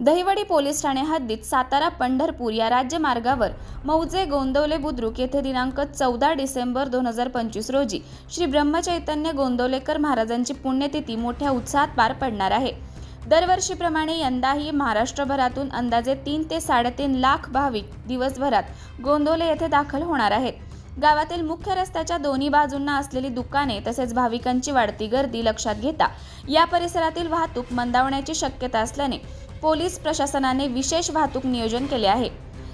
Dahiwadi police Thane हद्दीत सातारा पंढरपूर या राज्यमार्गावर मौजे गोंदवले बुद्रुक येथे दिनांक चौदा डिसेंबर दोन हजार पंचवीस रोजी श्री ब्रह्मचैतन्य गोंदवलेकर महाराजांची पुण्यतिथी मोठ्या उत्साहात पार पडणार आहे. दरवर्षीप्रमाणे यंदाही महाराष्ट्रभरातून अंदाजे तीन ते साडेतीन लाख भाविक दिवसभरात गोंदवले येथे दाखल होणार आहेत. गावातील मुख्य रस्त्याच्या दोन्ही बाजूंना असलेली दुकाने तसेच भाविकांची वाढती गर्दी लक्षात घेता या परिसरातील वाहतूक मंदावण्याची शक्यता असल्याने पोलीस प्रशासनाने विशेष वाहतूक नियोजन केले आहे.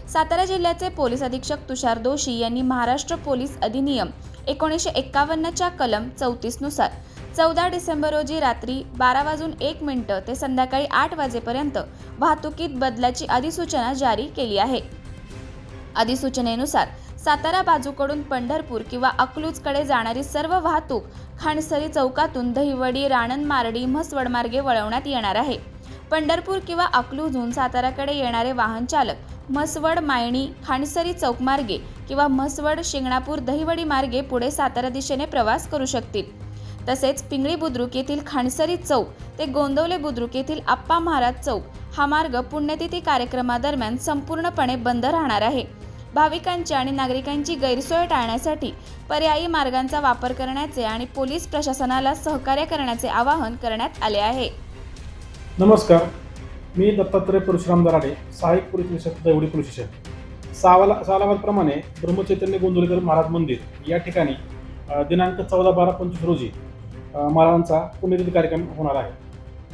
सातारा जिल्ह्याचे पोलीस अधीक्षक तुषार दोशी यांनी महाराष्ट्र पोलीस अधिनियम एकोणीसशे एक्कावन्नच्या कलम चौतीसनुसार चौदा डिसेंबर रोजी रात्री बारा वाजून एक मिनिटं ते संध्याकाळी आठ वाजेपर्यंत वाहतुकीत बदलाची अधिसूचना जारी केली आहे. अधिसूचनेनुसार सातारा बाजूकडून पंढरपूर किंवा अकलूजकडे जाणारी सर्व वाहतूक खाणसरी चौकातून दहिवडी राणन मार्डी म्हसवड मार्गे वळवण्यात येणार आहे. पंढरपूर किंवा अकलूजहून साताराकडे येणारे वाहन चालक म्हसवड मायणी खाणसरी चौक मार्गे किंवा म्हसवड शिंगणापूर दहिवडी मार्गे पुढे सातारा दिशेने प्रवास करू शकतील. तसेच पिंगळी बुद्रुक येथील खाणसरी चौक ते गोंदवले बुद्रुक येथील आप्पा महाराज चौक हा मार्ग पुण्यतिथी कार्यक्रमादरम्यान संपूर्णपणे बंद राहणार आहे. भाविकांची आणि नागरिकांची गैरसोय टाळण्यासाठी पर्यायी मार्गांचा वापर करण्याचे आणि पोलीस प्रशासनाला सहकार्य करण्याचे आवाहन करण्यात आले आहे. नमस्कार. मी दत्तात्रय परशुराम दराडे सहाय्यक पोलीस निरीक्षक दैवडी पोलीस स्टेशन सावाला सालाबादप्रमाणे ब्रह्मचैतन्य गोंदवलेकर महाराज मंदिर या ठिकाणी दिनांक चौदा बारा पंचवीस रोजी महाराजांचा पुण्यतिथी कार्यक्रम होणार आहे.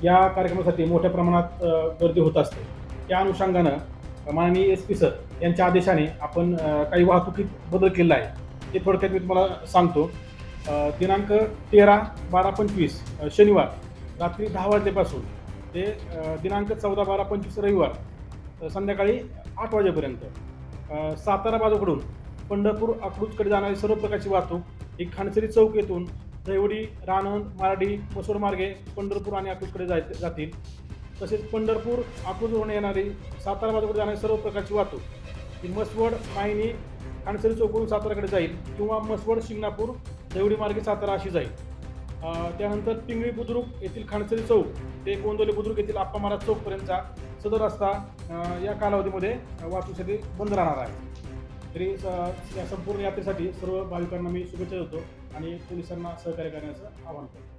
या कार्यक्रमासाठी मोठ्या प्रमाणात गर्दी होत असते. त्या अनुषंगानं माननीय एस पी सर यांच्या आदेशाने आपण काही वाहतुकीत बदल केला आहे. ते थोडक्यात मी तुम्हाला सांगतो. दिनांक तेरा बारा पंचवीस शनिवार रात्री दहा वाजल्यापासून ते दिनांक चौदा बारा पंचवीस रविवार संध्याकाळी आठ वाजेपर्यंत. सातारा बाजूकडून पंढरपूर अकलूजकडे जाणारी सर्व प्रकारची वाहतूक ही खानसरी चौक येथून दहिवडी रानंद मारडी मसूर मार्गे पंढरपूर आणि अकलूजकडे जाय जातील. तसेच पंढरपूर अकलूजवरून येणारी सातारा बाजूकडे जाणारी सर्व प्रकारची वाहतूक ही मसवड मायनी खानसरी चौकवरून साताराकडे जाईल किंवा मसवड शिंगणापूर देवडी मार्गे सातारा अशी जाईल. त्यानंतर पिंगळी बुद्रुक येथील खानसरी चौक ते कोंदोली बुद्रुक येथील आप्पा महाराज चौकपर्यंतचा सदर रस्ता या कालावधीमध्ये अ, वाहतुकीसाठी बंद राहणार आहे. तरी या संपूर्ण यात्रेसाठी सर्व भाविकांना मी शुभेच्छा देतो आणि पोलिसांना सहकार्य करण्याचं आवाहन करतो.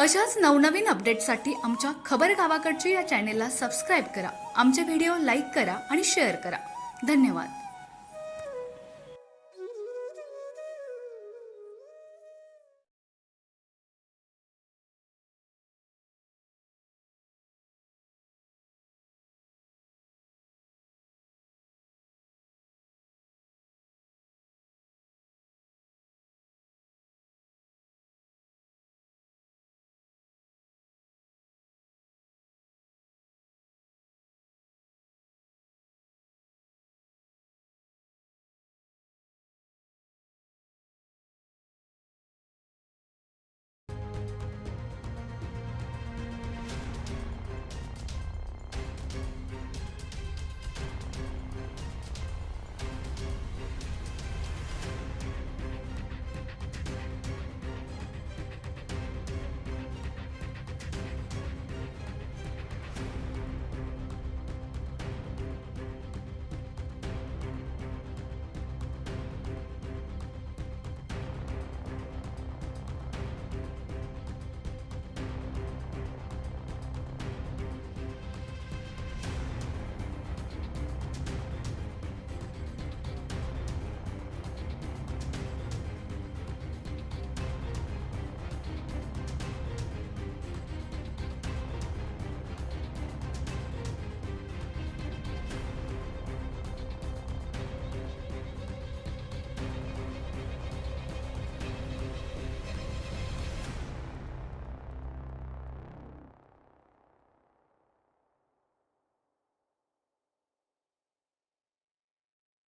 अशाच नवनवीन अपडेटसाठी आमच्या खबर गावाकडची या चॅनेलला सबस्क्राईब करा आमचे व्हिडिओ लाईक करा आणि शेअर करा. धन्यवाद.